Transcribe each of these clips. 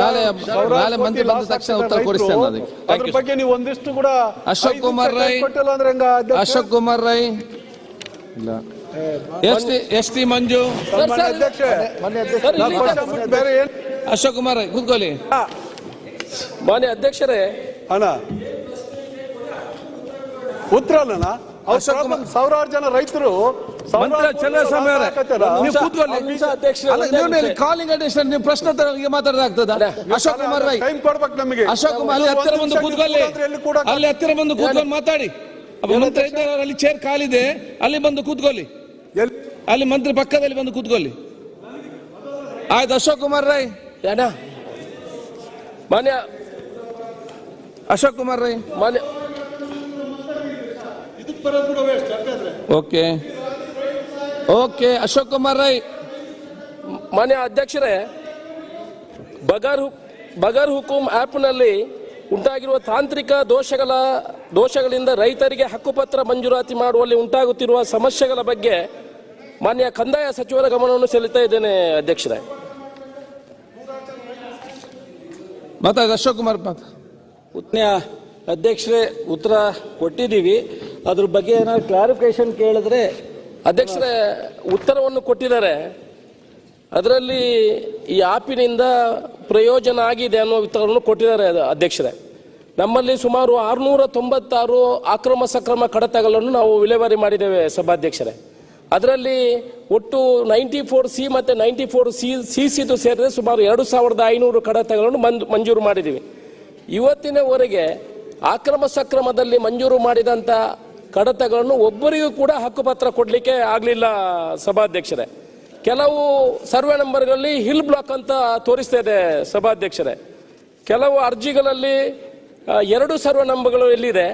ನಾಳೆ- ಮಂತ್ರಿ ಬಂದ ತಕ್ಷಣ ಉತ್ತರ. ಕೊಡಿಸ್ತೇನೆ ಅದಕ್ಕೆ. ಅದ್ರ ಬಗ್ಗೆ ನೀವು ಒಂದಿಷ್ಟು ಕೂಡ ಅಶೋಕ್ ಕುಮಾರ್ ರೈ. ಅಶೋಕ್ ಕುಮಾರ್ ರೈ. ಇಲ್ಲ. S T S T Manju. Ashok Kumar Rai ಕೂತ್ಕೊಳ್ಳಿ. ಮಾನ್ಯ ಅಧ್ಯಕ್ಷರೇ. ಅಣ್ಣ. ಉತ್ತರ ಅಲ್ಲಣ್ಣ. ಸಾವಿರಾರು ಜನ ರೈತರು ಮಂತ್ರಿ ಚೆನ್ನಸ್ವಾಮಿ ಅವರೇ, ನೀವು ಕೂತ್ಕೊಳ್ಳಿ. ನೀವು ನಿಮಿಷ. ಕಾಲಿಂಗ್ ಅಟೆನ್ಷನ್ ನೀವು ಪ್ರಶ್ನೋತ್ತರಕ್ಕೆ ಮಾತಾಡೋದಾಗ್ತದ ಅಶೋಕ್ ಕುಮಾರ್ ರೈ. ಟೈಮ್ ಕೊಡ್ಬೇಕು ನಮಗೆ. ಅಶೋಕ್ ಕುಮಾರ್ ಅಲ್ಲಿ ಹತ್ತಿರ ಬಂದು ಕೂತ್ಕೊಳ್ಳಿ. ಕೂಡ ಅಲ್ಲಿ ಹತ್ತಿರ ಬಂದು ಕೂತ್ಕೊಂಡು ಮಾತಾಡಿ. ಮಂತ್ರಿ ಇದ್ದಾರೆ, ಅಲ್ಲಿ ಚೇರ್ ಕಾಲಿದೆ. ಅಲ್ಲಿ ಬಂದು ಕೂತ್ಕೊಳ್ಳಿ. ಎಲ್ಲಿ? ಅಲ್ಲಿ ಮಂತ್ರಿ ಪಕ್ಕದಲ್ಲಿ ಬಂದು ಕೂತ್ಕೊಳ್ಳಿ. ಆಯ್ತು ಅಶೋಕ್ ಕುಮಾರ್ ರೈ. ಏನ? ಮಾನ್ಯ ಅಶೋಕ್ ಕುಮಾರ್ ರೈ. ಮಾನ್ಯ ಓಕೆ. ಓಕೆ ಅಶೋಕ್ ಕುಮಾರ್ ರೈ. ಮಾನ್ಯ ಅಧ್ಯಕ್ಷರೇ ಬಗರ್ ಬಗರ್ ಹುಕುಂ ಆ್ಯಪ್ನಲ್ಲಿ ಉಂಟಾಗಿರುವ ತಾಂತ್ರಿಕ ದೋಷಗಳ ದೋಷಗಳಿಂದ ರೈತರಿಗೆ ಹಕ್ಕುಪತ್ರ ಮಂಜೂರಾತಿ ಮಾಡುವಲ್ಲಿ ಉಂಟಾಗುತ್ತಿರುವ ಸಮಸ್ಯೆಗಳ ಬಗ್ಗೆ ಮಾನ್ಯ ಕಂದಾಯ ಸಚಿವರ ಗಮನವನ್ನು ಸೆಳೆತಾ ಇದ್ದೇನೆ ಅಧ್ಯಕ್ಷರೇ. ಮಾತಾಡ ಅಶೋಕ್ ಕುಮಾರ್ ಮಾತಾ ಅಧ್ಯಕ್ಷರೇ ಉತ್ತರ ಕೊಟ್ಟಿದ್ದೀವಿ. ಅದ್ರ ಬಗ್ಗೆ ಏನಾದ್ರು ಕ್ಲಾರಿಫಿಕೇಶನ್ ಕೇಳಿದ್ರೆ ಅಧ್ಯಕ್ಷರೇ, ಉತ್ತರವನ್ನು ಕೊಟ್ಟಿದ್ದಾರೆ. ಅದರಲ್ಲಿ ಈ ಆಪಿನಿಂದ ಪ್ರಯೋಜನ ಆಗಿದೆ ಅನ್ನೋ ಉತ್ತರವನ್ನು ಕೊಟ್ಟಿದ್ದಾರೆ ಅಧ್ಯಕ್ಷರೇ. ನಮ್ಮಲ್ಲಿ ಸುಮಾರು ಆರುನೂರ ತೊಂಬತ್ತಾರು ಅಕ್ರಮ ಸಕ್ರಮ ಕಡತಗಳನ್ನು ನಾವು ವಿಲೇವಾರಿ ಮಾಡಿದ್ದೇವೆ ಸಭಾಧ್ಯಕ್ಷರೇ. ಅದರಲ್ಲಿ ಒಟ್ಟು ನೈಂಟಿ ಫೋರ್ ಸಿ ಮತ್ತು ನೈಂಟಿ ಫೋರ್ ಸಿ ಸಿ ಸಿದು ಸೇರಿದ್ರೆ ಸುಮಾರು ಎರಡು ಸಾವಿರದ ಐನೂರು ಕಡತಗಳನ್ನು ಮಂಜು, ಮಂಜೂರು ಮಾಡಿದ್ದೀವಿ. ಇವತ್ತಿನವರೆಗೆ ಅಕ್ರಮ ಸಕ್ರಮದಲ್ಲಿ ಮಂಜೂರು ಮಾಡಿದಂಥ ಕಡತಗಳನ್ನು ಒಬ್ಬರಿಗೂ ಕೂಡ ಹಕ್ಕುಪತ್ರ ಕೊಡಲಿಕ್ಕೆ ಆಗಲಿಲ್ಲ ಸಭಾಧ್ಯಕ್ಷರೇ. ಕೆಲವು ಸರ್ವೆ ನಂಬರ್ಗಳಲ್ಲಿ ಹಿಲ್ ಬ್ಲಾಕ್ ಅಂತ ತೋರಿಸ್ತಾ ಇದೆ ಸಭಾಧ್ಯಕ್ಷರೇ. ಕೆಲವು ಅರ್ಜಿಗಳಲ್ಲಿ ಎರಡು ಸರ್ವೆ ನಂಬರ್ಗಳು ಎಲ್ಲಿದೆ,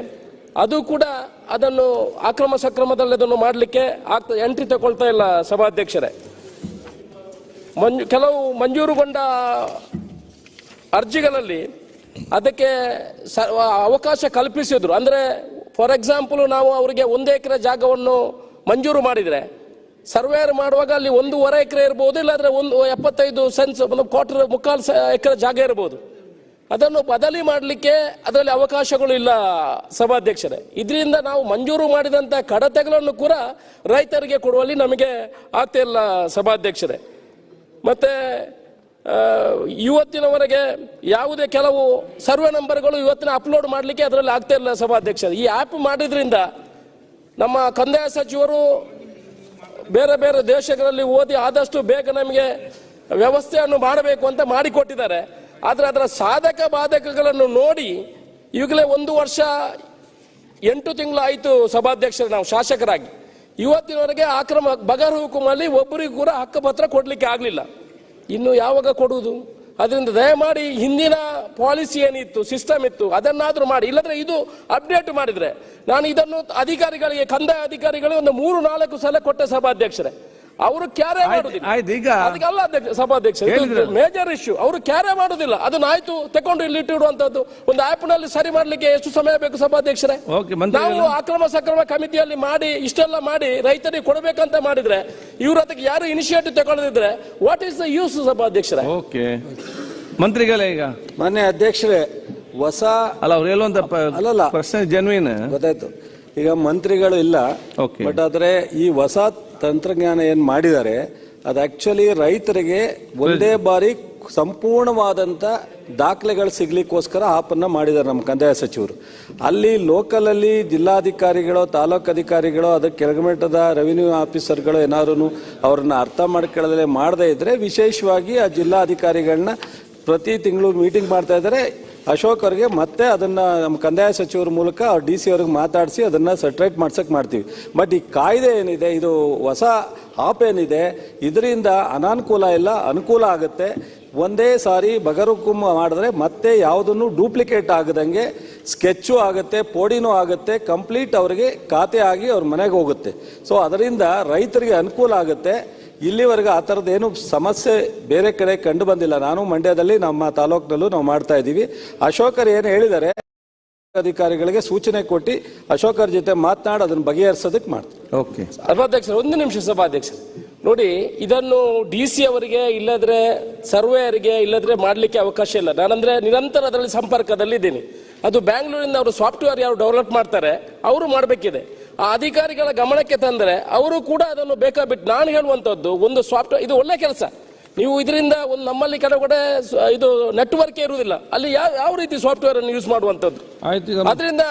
ಅದು ಕೂಡ ಅದನ್ನು ಅಕ್ರಮ ಸಕ್ರಮದಲ್ಲಿ ಅದನ್ನು ಮಾಡಲಿಕ್ಕೆ ಆಗ್ತಾ, ಎಂಟ್ರಿ ತಗೊಳ್ತಾ ಇಲ್ಲ ಸಭಾಧ್ಯಕ್ಷರೇ. ಮಂಜು, ಕೆಲವು ಮಂಜೂರುಗೊಂಡ ಅರ್ಜಿಗಳಲ್ಲಿ ಅದಕ್ಕೆ ಅವಕಾಶ ಕಲ್ಪಿಸಿದ್ರು. ಅಂದರೆ ಫಾರ್ ಎಕ್ಸಾಂಪಲ್ ನಾವು ಅವರಿಗೆ ಒಂದು ಎಕರೆ ಜಾಗವನ್ನು ಮಂಜೂರು ಮಾಡಿದರೆ ಸರ್ವೇರ್ ಮಾಡುವಾಗ ಅಲ್ಲಿ ಒಂದೂವರೆ ಎಕರೆ ಇರ್ಬೋದು, ಇಲ್ಲಾಂದರೆ ಒಂದು ಎಪ್ಪತ್ತೈದು ಸೆನ್ಸ್ ಒಂದು ಕ್ವಾರ್ಟರ್ ಮುಕ್ಕಾಲು ಎಕರೆ ಜಾಗ ಇರ್ಬೋದು. ಅದನ್ನು ಬದಲಿ ಮಾಡಲಿಕ್ಕೆ ಅದರಲ್ಲಿ ಅವಕಾಶಗಳು ಇಲ್ಲ ಸಭಾಧ್ಯಕ್ಷರೇ. ಇದರಿಂದ ನಾವು ಮಂಜೂರು ಮಾಡಿದಂಥ ಕಡತೆಗಳನ್ನು ಕೂಡ ರೈತರಿಗೆ ಕೊಡುವಲ್ಲಿ ನಮಗೆ ಆಗ್ತಾ ಇಲ್ಲ ಸಭಾಧ್ಯಕ್ಷರೇ. ಮತ್ತೆ ಇವತ್ತಿನವರೆಗೆ ಯಾವುದೇ ಕೆಲವು ಸರ್ವೆ ನಂಬರ್ಗಳು ಇವತ್ತಿನ ಅಪ್ಲೋಡ್ ಮಾಡಲಿಕ್ಕೆ ಅದರಲ್ಲಿ ಆಗ್ತಾ ಇಲ್ಲ ಸಭಾಧ್ಯಕ್ಷ. ಈ ಆ್ಯಪ್ ಮಾಡಿದ್ರಿಂದ ನಮ್ಮ ಕಂದಾಯ ಸಚಿವರು ಬೇರೆ ಬೇರೆ ದೇಶಗಳಲ್ಲಿ ಓದಿ ಆದಷ್ಟು ಬೇಗ ನಮಗೆ ವ್ಯವಸ್ಥೆಯನ್ನು ಮಾಡಬೇಕು ಅಂತ ಮಾಡಿಕೊಟ್ಟಿದ್ದಾರೆ. ಆದರೆ ಅದರ ಸಾಧಕ ಬಾಧಕಗಳನ್ನು ನೋಡಿ ಈಗಲೇ ಒಂದು ವರ್ಷ ಎಂಟು ತಿಂಗಳು ಆಯಿತು ಸಭಾಧ್ಯಕ್ಷರು ನಾವು ಶಾಸಕರಾಗಿ. ಇವತ್ತಿನವರೆಗೆ ಆಕ್ರಮ ಬಗರ್ ಹುಕುಮಲ್ಲಿ ಒಬ್ಬರಿಗೂ ಕೂಡ ಹಕ್ಕುಪತ್ರ ಕೊಡಲಿಕ್ಕೆ ಆಗಲಿಲ್ಲ. ಇನ್ನು ಯಾವಾಗ ಕೊಡುವುದು? ಅದರಿಂದ ದಯಮಾಡಿ ಹಿಂದಿನ ಪಾಲಿಸಿ ಏನಿತ್ತು ಸಿಸ್ಟಮ್ ಇತ್ತು ಅದನ್ನಾದರೂ ಮಾಡಿ. ಇಲ್ಲದ್ರೆ ಇದು ಅಪ್ಡೇಟ್ ಮಾಡಿದ್ರೆ ನಾನು ಇದನ್ನು ಅಧಿಕಾರಿಗಳಿಗೆ ಕಂದಾಯ ಅಧಿಕಾರಿಗಳು ಒಂದು ಮೂರು ನಾಲ್ಕು ಸಲ ಕೊಟ್ಟ ಸಭಾಧ್ಯಕ್ಷರೇ. ಅವರು ಕ್ಯಾರೆ ಮಾಡುದಿಲ್ಲ. ಆಯ್ತು, ಈಗ ಅದಕ್ಕಲ್ಲ ಅಧ್ಯಕ್ಷ ಸಭಾಧ್ಯಕ್ಷ ಮೇಜರ್ ಇಶ್ಯೂ ಅವರು ಕ್ಯಾರೆ ಮಾಡುದಿಲ್ಲ. ಅದನ್ನ ಆಯ್ತು ತಕೊಂಡು ಇಲ್ಲಿ ಇಟ್ಟಿಡುವಂತದ್ದು ಒಂದು ಆಪ್ನಲ್ಲಿ ಸರಿ ಮಾಡ್ಲಿಕ್ಕೆ ಎಷ್ಟು ಸಮಯ ಬೇಕು ಸಭಾಧ್ಯಕ್ಷರೇ. ನಾವು ಅಕ್ರಮ ಸಕ್ರಮ ಕಮಿಟಿಯಲ್ಲಿ ಮಾಡಿ ಇಷ್ಟೆಲ್ಲ ಮಾಡಿ ರೈತರಿಗೆ ಕೊಡಬೇಕಂತ ಮಾಡಿದ್ರೆ ಇವ್ರ ಅದಕ್ಕೆ ಯಾರು ಇನಿಷಿಯೇಟಿವ್ ತಗೊಳ್ಳದಿದ್ರೆ ವಾಟ್ ಈಸ್ ದ ಯೂಸ್ ಸಭಾಧ್ಯಕ್ಷರೇ ಓಕೆ. ಮಂತ್ರಿಗಳೇ ಈಗ? ಮಾನ್ಯ ಅಧ್ಯಕ್ಷರೇ ಹೊಸ ಅಲ್ಲ ಅವ್ರು ಹೇಳುವಂತ ಅಲ್ಲಲ್ಲ. ಪ್ರಶ್ನೆ ಜನ್ವಿನ್ ಗೊತ್ತಾಯ್ತು. ಈಗ ಮಂತ್ರಿಗಳು ಇಲ್ಲ Okay. ಬಟ್ ಆದ್ರೆ ಈ ಹೊಸ ತಂತ್ರಜ್ಞಾನ ಏನ್ ಮಾಡಿದ್ದಾರೆ ಅದು ಆಕ್ಚುಲಿ ರೈತರಿಗೆ ಒಂದೇ ಬಾರಿ ಸಂಪೂರ್ಣವಾದಂತ ದಾಖಲೆಗಳು ಸಿಗ್ಲಿಕ್ಕೋಸ್ಕರ ಆಪನ್ನ ಮಾಡಿದ್ದಾರೆ ನಮ್ಮ ಕಂದಾಯ ಸಚಿವರು. ಅಲ್ಲಿ ಲೋಕಲಲ್ಲಿ ಜಿಲ್ಲಾಧಿಕಾರಿಗಳು, ತಾಲೂಕು ಅಧಿಕಾರಿಗಳು, ಅದಕ್ಕೆ ಕೆಳಮಟ್ಟದ ರೆವಿನ್ಯೂ ಆಫೀಸರ್ಗಳು ಏನಾದ್ರು ಅವ್ರನ್ನ ಅರ್ಥ ಮಾಡ್ಕೊಳ್ಳದೆ ಮಾಡದೇ ಇದ್ದರೆ ವಿಶೇಷವಾಗಿ ಆ ಜಿಲ್ಲಾಧಿಕಾರಿಗಳನ್ನ ಪ್ರತಿ ತಿಂಗಳು ಮೀಟಿಂಗ್ ಮಾಡ್ತಾ ಇದ್ದಾರೆ. ಅಶೋಕ್ ಅವ್ರಿಗೆ ಮತ್ತೆ ಅದನ್ನ ನಮ್ಮ ಕಂದಾಯ ಸಚಿವರ ಮೂಲಕ ಡಿ ಸಿ ಅವ್ರಿಗೆ ಮಾತಾಡಿಸಿ ಅದನ್ನ ಸೆಟ್ರೇಟ್ ಮಾಡ್ಸಕ್ ಮಾಡ್ತೀವಿ. ಬಟ್ ಈ ಕಾಯ್ದೆ ಏನಿದೆ, ಇದು ಹೊಸ ಆಪ್ ಏನಿದೆ ಇದರಿಂದ ಅನಾನುಕೂಲ ಇಲ್ಲ, ಅನುಕೂಲ ಆಗುತ್ತೆ. ಒಂದೇ ಸಾರಿ ಬಗರುಕು ಮಾಡಿದ್ರೆ ಮತ್ತೆ ಯಾವುದನ್ನು ಡೂಪ್ಲಿಕೇಟ್ ಆಗದಂಗೆ ಸ್ಕೆಚ್ಚು ಆಗುತ್ತೆ, ಪೋಡಿನೂ ಆಗುತ್ತೆ ಕಂಪ್ಲೀಟ್ ಅವರಿಗೆ ಖಾತೆ ಆಗಿ ಅವ್ರ ಮನೆಗೆ ಹೋಗುತ್ತೆ. ಸೊ ಅದರಿಂದ ರೈತರಿಗೆ ಅನುಕೂಲ ಆಗುತ್ತೆ. ಇಲ್ಲಿವರೆಗೆ ಆ ಥರದ್ದು ಏನು ಸಮಸ್ಯೆ ಬೇರೆ ಕಡೆ ಕಂಡು ಬಂದಿಲ್ಲ. ನಾನು ಮಂಡ್ಯದಲ್ಲಿ ನಮ್ಮ ತಾಲೂಕಿನಲ್ಲೂ ನಾವು ಮಾಡ್ತಾ ಇದ್ದೀವಿ. ಅಶೋಕರು ಏನು ಹೇಳಿದ್ದಾರೆ ಅಧಿಕಾರಿಗಳಿಗೆ ಸೂಚನೆ ಕೊಟ್ಟು ಅಶೋಕರ್ ಜೊತೆ ಮಾತನಾಡಿ ಅದನ್ನು ಬಗೆಹರಿಸೋದಕ್ಕೆ ಮಾಡ್ತೀವಿ. ಓಕೆ. ಸಭಾಧ್ಯಕ್ಷರು ಒಂದು ನಿಮಿಷ ಸಭಾಧ್ಯಕ್ಷ ನೋಡಿ ಇದನ್ನು ಡಿ ಸಿ ಅವರಿಗೆ ಇಲ್ಲದ್ರೆ ಸರ್ವೇಯರಿಗೆ ಇಲ್ಲದ್ರೆ ಮಾಡಲಿಕ್ಕೆ ಅವಕಾಶ ಇಲ್ಲ. ನಾನಂದ್ರೆ ನಿರಂತರ ಅದರಲ್ಲಿ ಸಂಪರ್ಕದಲ್ಲಿ ಇದ್ದೀನಿ. ಅದು ಬ್ಯಾಂಗ್ಳೂರಿಂದ ಅವರು ಸಾಫ್ಟ್ವೇರ್ ಯಾರು ಡೆವಲಪ್ ಮಾಡ್ತಾರೆ ಅವರು ಮಾಡಬೇಕಿದೆ. ಆ ಅಧಿಕಾರಿಗಳ ಗಮನಕ್ಕೆ ತಂದರೆ ಅವರು ಕೂಡ ಅದನ್ನು ಬೇಕಾಬಿಟ್ಟು ನಾನು ಹೇಳುವಂಥದ್ದು ಒಂದು ಸಾಫ್ಟ್ವೇರ್ ಇದು ಒಳ್ಳೆ ಕೆಲಸ. ನೀವು ಇದರಿಂದ ಒಂದು ನಮ್ಮಲ್ಲಿ ಕೆಲವು ಕಡೆ ಇದು ನೆಟ್ವರ್ಕ್ ಇರುವುದಿಲ್ಲ. ಅಲ್ಲಿ ಯಾವ ಯಾವ ರೀತಿ ಸಾಫ್ಟ್ವೇರ್ ಅನ್ನು ಯೂಸ್ ಮಾಡುವಂಥದ್ದು? ಅದರಿಂದ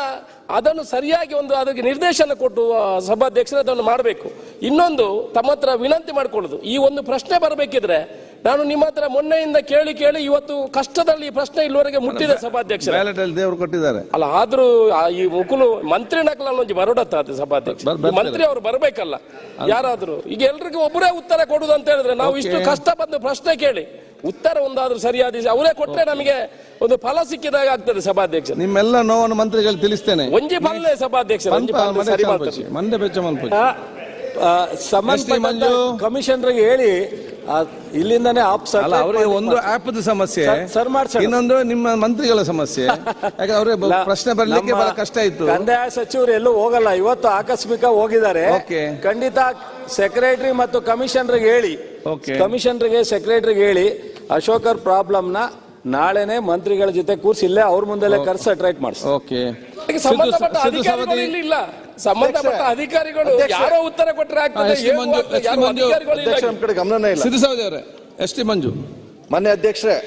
ಅದನ್ನು ಸರಿಯಾಗಿ ಒಂದು ಅದಕ್ಕೆ ನಿರ್ದೇಶನ ಕೊಟ್ಟು ಸಭಾಧ್ಯಕ್ಷರು ಅದನ್ನು ಮಾಡಬೇಕು. ಇನ್ನೊಂದು ತಮ್ಮ ಹತ್ರ ವಿನಂತಿ ಮಾಡಿಕೊಳ್ಳೋದು. ಈ ಒಂದು ಪ್ರಶ್ನೆ ಬರಬೇಕಿದ್ರೆ ನಾನು ನಿಮ್ಮ ಹತ್ರ ಮೊನ್ನೆಯಿಂದ ಕೇಳಿ ಕೇಳಿ ಇವತ್ತು ಕಷ್ಟದಲ್ಲಿ ಈ ಪ್ರಶ್ನೆ ಇಲ್ಲಿವರೆಗೆ ಮುಟ್ಟಿದೆ ಸಭಾಧ್ಯಕ್ಷ ಬ್ಯಾಲೆಟ್ ಅಲ್ಲಿ ದೇವರು ಕೊಟ್ಟಿದ್ದಾರೆ ಅಲ್ಲ ಆದ್ರೂ ಆ ಈ ಮುಕುಲು ಮಂತ್ರಿ ನಕಲಲ್ಲಿ ಒಂಜಿ ಬರೋಡತ್ತ ಅದು ಸಭಾಧ್ಯಕ್ಷ ಬರ್- ಬರ್ತಾರೆ. ಮಂತ್ರಿ ಅವರು ಬರಬೇಕಲ್ಲ ಯಾರಾದ್ರೂ ಈಗ ಎಲ್ರಿಗೂ ಒಬ್ಬರೇ ಉತ್ತರ ಕೊಡುದು ಅಂತ ಹೇಳಿದ್ರೆ ನಾವು ಇಷ್ಟು. ಕಷ್ಟ ಬಂದು ಪ್ರಶ್ನೆ ಕೇಳಿ ಉತ್ತರ ಒಂದಾದ್ರೂ ಸರಿಯಾದ ಅವರೇ ಕೊಟ್ಟರೆ ನಮಗೆ ಒಂದು ಫಲ ಸಿಕ್ಕಿದಾಗ ಆಗ್ತದೆ ಸಭಾಧ್ಯಕ್ಷ ನಿಮ್ಮೆಲ್ಲ ನೋವನ್ನು ಮಂತ್ರಿಗಳು ತಿಳಿಸ್ತೇನೆ ಒಂಜಿ ಫಲನೇ ಸಭಾಧ್ಯಕ್ಷ ಒಂಜಿ ಕಮಿಷನ್ ಸರಿ. ಮಾಡ್ತಾರೆ ಬೆಚ್ಚ ಮಲ್ಪಚ್ಚಿ. ಆ, ಸಂಬಂಧಪಟ್ಟ ಮಂಜು? ಕಮಿಷನರ್ಗೆ ಹೇಳಿ ಇಲ್ಲಿಂದಾನೇ ಆಪ್ ಅಲ್ಲ ಅವರಿಗೆ ಒಂದು ಆಪ್ ಸಮಸ್ಯೆ. ಸರ್- ಮಾಡ್ಸೋಣ. ಇನ್ನೊಂದು ನಿಮ್ಮ ಮಂತ್ರಿಗಳ ಸಮಸ್ಯೆ. ಯಾಕಂದ್ರೆ ಅವ್ರಿಗೆ ಪ್ರಶ್ನೆ ಬರ್ಲಿಕ್ಕೆ ಬಹಳ ಕಷ್ಟ ಇತ್ತು. ಕಂದಾಯ ಸಚಿವರು ಎಲ್ಲೂ ಹೋಗಲ್ಲ. ಇವತ್ತು ಆಕಸ್ಮಿಕ ಹೋಗಿದ್ದಾರೆ. ಖಂಡಿತ ಸೆಕ್ರೆಟರಿ ಮತ್ತು ಕಮಿಷನರ್ಗೆ ಹೇಳಿ. ಕಮಿಷನ್ ಕಮಿಷನರ್ಗೆ ಸೆಕ್ರೆಟರಿಗೆ ಹೇಳಿ ಅಶೋಕರ್ ಪ್ರಾಬ್ಲಮ್ನ ನಾಳೆನೆ ಮಂತ್ರಿಗಳ ಜೊತೆ ಕೂರ್ಸಿ ಇಲ್ಲೇ ಅವ್ರ ಮುಂದೆ ಕರ್ಸ ಟ್ರೈಟ್ ಮಾಡಿಸಿ. ಓಕೆ. ಸಂಬಂಧಪಟ್ಟ ಅಧಿಕಾರಿಗಳು ಇಲ್ಲಿ ಇಲ್ಲ. ಸಂಬಂಧಪಟ್ಟ ಅಧಿಕಾರಿಗಳು ಯಾರೋ ಉತ್ತರ ಕೊಟ್ಟರೆ ಆಗ್ತದೆ ಎಸ್ ಮಂಜು, ಎಸ್ ಮಂಜು. ಅಧಿಕಾರಿಗಳು ಇಲ್ಲ. ಅಧ್ಯಕ್ಷ ನಮ್ ಕಡೆ ಗಮನನೇ ಇಲ್ಲ. ಸಿದ್ದು ಟಿ ಮಂಜು. ಮಾನ್ಯ ಅಧ್ಯಕ್ಷರೇ